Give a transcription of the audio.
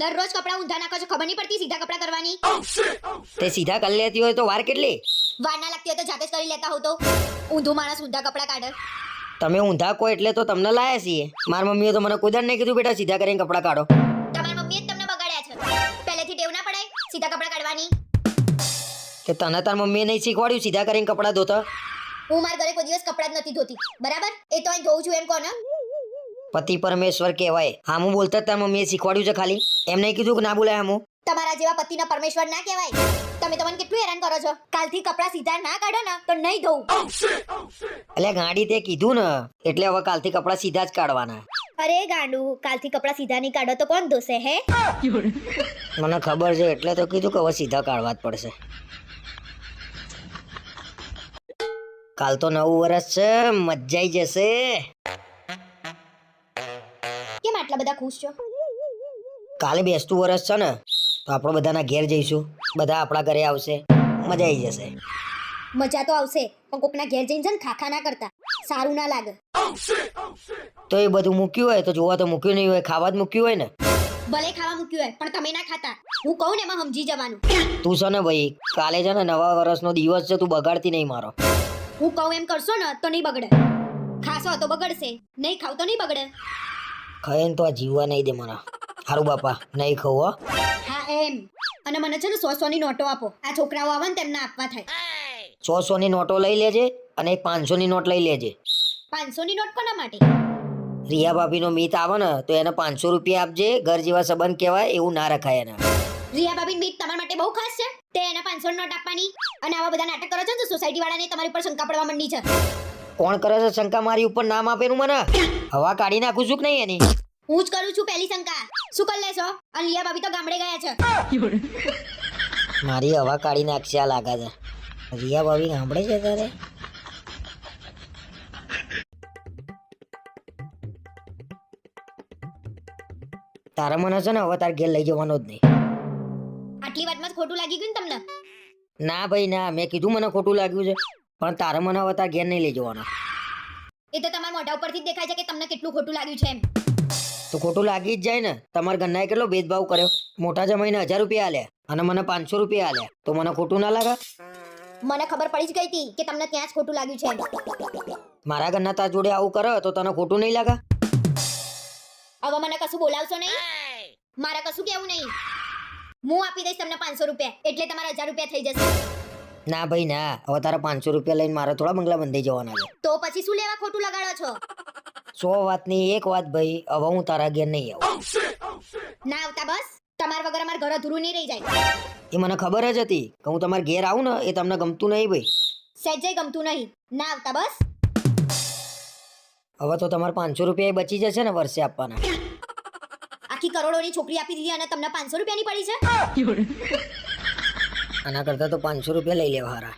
દરરોજ કપડાં ઊંધા નાખો છો ખબર નહીં પડતી સીધા કપડાં કરવાની? તે સીધા કરી લેતી હોય તો વાર કેટલી? વાર ના લાગતી હોય તો જાતે જ કરી લેતા હો તો. ઊંધું માણસ ઊંધા કપડાં કાઢે. તમે ઊંધા કો એટલે તો તમને લાયા છીએ. મારા મમ્મીએ તો મને કુદર દાડ નહીં કીધું બેટા સીધા કરીને કપડાં કાઢો. તમારી મમ્મીએ જ તમને બગાડ્યા છે. પહેલેથી ટેવ ના પડાય સીધા કપડાં કાઢવાની. કે તને તાર મમ્મીએ નહીં શીખવાડ્યું સીધા કરીને કપડાં ધોતા? હું મારા ઘરે કોઈ દિવસ કપડાં જ નથી ધોતી. બરાબર? એ તો અહીં ધોઉં છું એમ કોને? પતિ પરમેશ્વર કહેવાય. હામું બોલતા તાર મમ્મીએ શીખવાડ્યું છે ખાલી. એમને કીધું કે ના બોલાય હામું. તમારા જેવા પતિના પરમેશ્વર ના કહેવાય. તમે તમને કેટલું હેરાન કરો છો. કાલથી કપડા સીધા ના કાઢો ને તો નહીં ધોઉં. એટલે ગાડી તે કીધું ને એટલે હવે કાલથી કપડા સીધા જ કાઢવાના. અરે ગાંડુ કાલથી કપડા સીધા નહીં કાઢો તો કોણ ધોશે હે? મને ખબર છે એટલે તો કીધું કે હવે સીધા કાઢવા જ પડશે. કાલ તો નવું વર્ષ છે મજા આવી જશે. આટલા બધા ખુશ છો? કાલે બેસતું વરસ છે ને તો આપણે બધાના ઘેર જઈશું. બધા આપણા ઘરે આવશે. મજા આવી જશે. મજા તો આવશે પણ કોકના ઘેર જઈને છે ને ખાખા ના કરતા. સારું ના લાગે. તો એ બધું મૂક્યું હોય તો જોવા તો મૂક્યું નહીં હોય ખાવા જ મૂક્યું હોય ને. ભલે ખાવા મૂક્યું હોય પણ તમે ના ખાતા. હું કહું ને એમાં સમજી જવાનું. તું છે ને ભાઈ કાલે છે ને નવા વર્ષનો દિવસ છે તું બગાડતી નહીં મારો. હું કહું એમ કરશો ને તો નહીં બગડે. ખાશો તો બગડશે નહીં ખાવ તો નહીં બગડે. ખાય ને તો આ જીવવા નહીં દે મને. હારું બાપા નહીં ખાવું હો. હા એમ. અને મને છે ને સો સો ની નોટો આપો. આ છોકરાઓ આવે ને તેમને આપવા થાય. સો સો ની નોટો લઈ લેજે અને એક પાંચસો ની નોટ લઈ લેજે. પાંચસો ની નોટ કોના માટે? રિયા ભાભીનો મીત આવે ને તો એને પાંચસો રૂપિયા આપજે. ઘર જેવા સંબંધ કહેવાય એવું ના રખાય એને. રિયા ભાભી મીત તમારા માટે બહુ ખાસ છે. તે એને પાંચસો નોટ આપવાની. અને આવા બધા નાટક કરો છો ને સોસાયટી સોસાયટી વાળાને તમારી ઉપર શંકા પડવા માંડી છે. કોણ કરે છે શંકા મારી ઉપર નામ આપેલું મને? હવા કાઢી નાખું છું કે નહીં એની? હું જ કરું છું પહેલી શંકા. શું કરી લેશો? અને લિયા ભાભી તો ગામડે ગયા છે. મારી હવા કાઢી નાખશે આ લાગે છે. રિયા ભાભી સાંભળે છે તારે? તારા મને છે ને હવે તાર ઘેર લઈ જવાનો જ નહીં. આટલી વાતમાં ખોટું લાગી ગયું ને તમને? ના ભાઈ ના. મેં કીધું મને ખોટું લાગ્યું છે. પણ તારે મને હવે તાર ઘેર નહીં લઈ જવાનો. એ તો તમારા મોઢા ઉપરથી જ દેખાય છે કે તમને કેટલું ખોટું લાગ્યું છે એમ. તો ખોટું લાગી જ જાય ને. તમારા ઘરનાએ કેટલો ભેદભાવ કર્યો? મોટા જમાઈને હજાર રૂપિયા આલે અને મને પાંચસો રૂપિયા આલે તો મને ખોટું ના લાગે? મને ખબર પડી જ ગઈ હતી કે તમને ત્યાં જ ખોટું લાગ્યું છે મારા ઘરના તાર જોડે આવું કરે તો તને ખોટું નહીં લાગે? હવે મને કશું બોલાવશો નહીં? મારે કશું કેવું નહીં? હું આપી દઈશ તમને પાંચસો રૂપિયા. એટલે તમારા હજાર રૂપિયા થઈ જશે. ના ભાઈ ના. હવે તારા પાંચસો રૂપિયા લઈને મારે થોડા બંગલા બંધાઈ જવાના છે. તો પછી શું લેવા ખોટું લગાડો છો? સો વાતની એક વાત ભાઈ. હવે હું તારા ઘેર નહીં આવું. ના આવતા બસ. તમારા વગર અમારા ઘર અધૂરું નહીં રહી જાય. એ મને ખબર જ હતી કે હું તમારા ઘેર આવું ને એ તમને ગમતું નહીં ભાઈ. સહેજે ગમતું નહીં. ના આવતા બસ. હવે તો તમારે પાંચસો રૂપિયા એ બચી જશે ને વર્ષે આપવાના. આખી કરોડોની છોકરી આપી દીધી અને તમને પાંચસો રૂપિયાની પડી છે? આના કરતાં તો પાંચસો રૂપિયા લઈ લેવા હારા.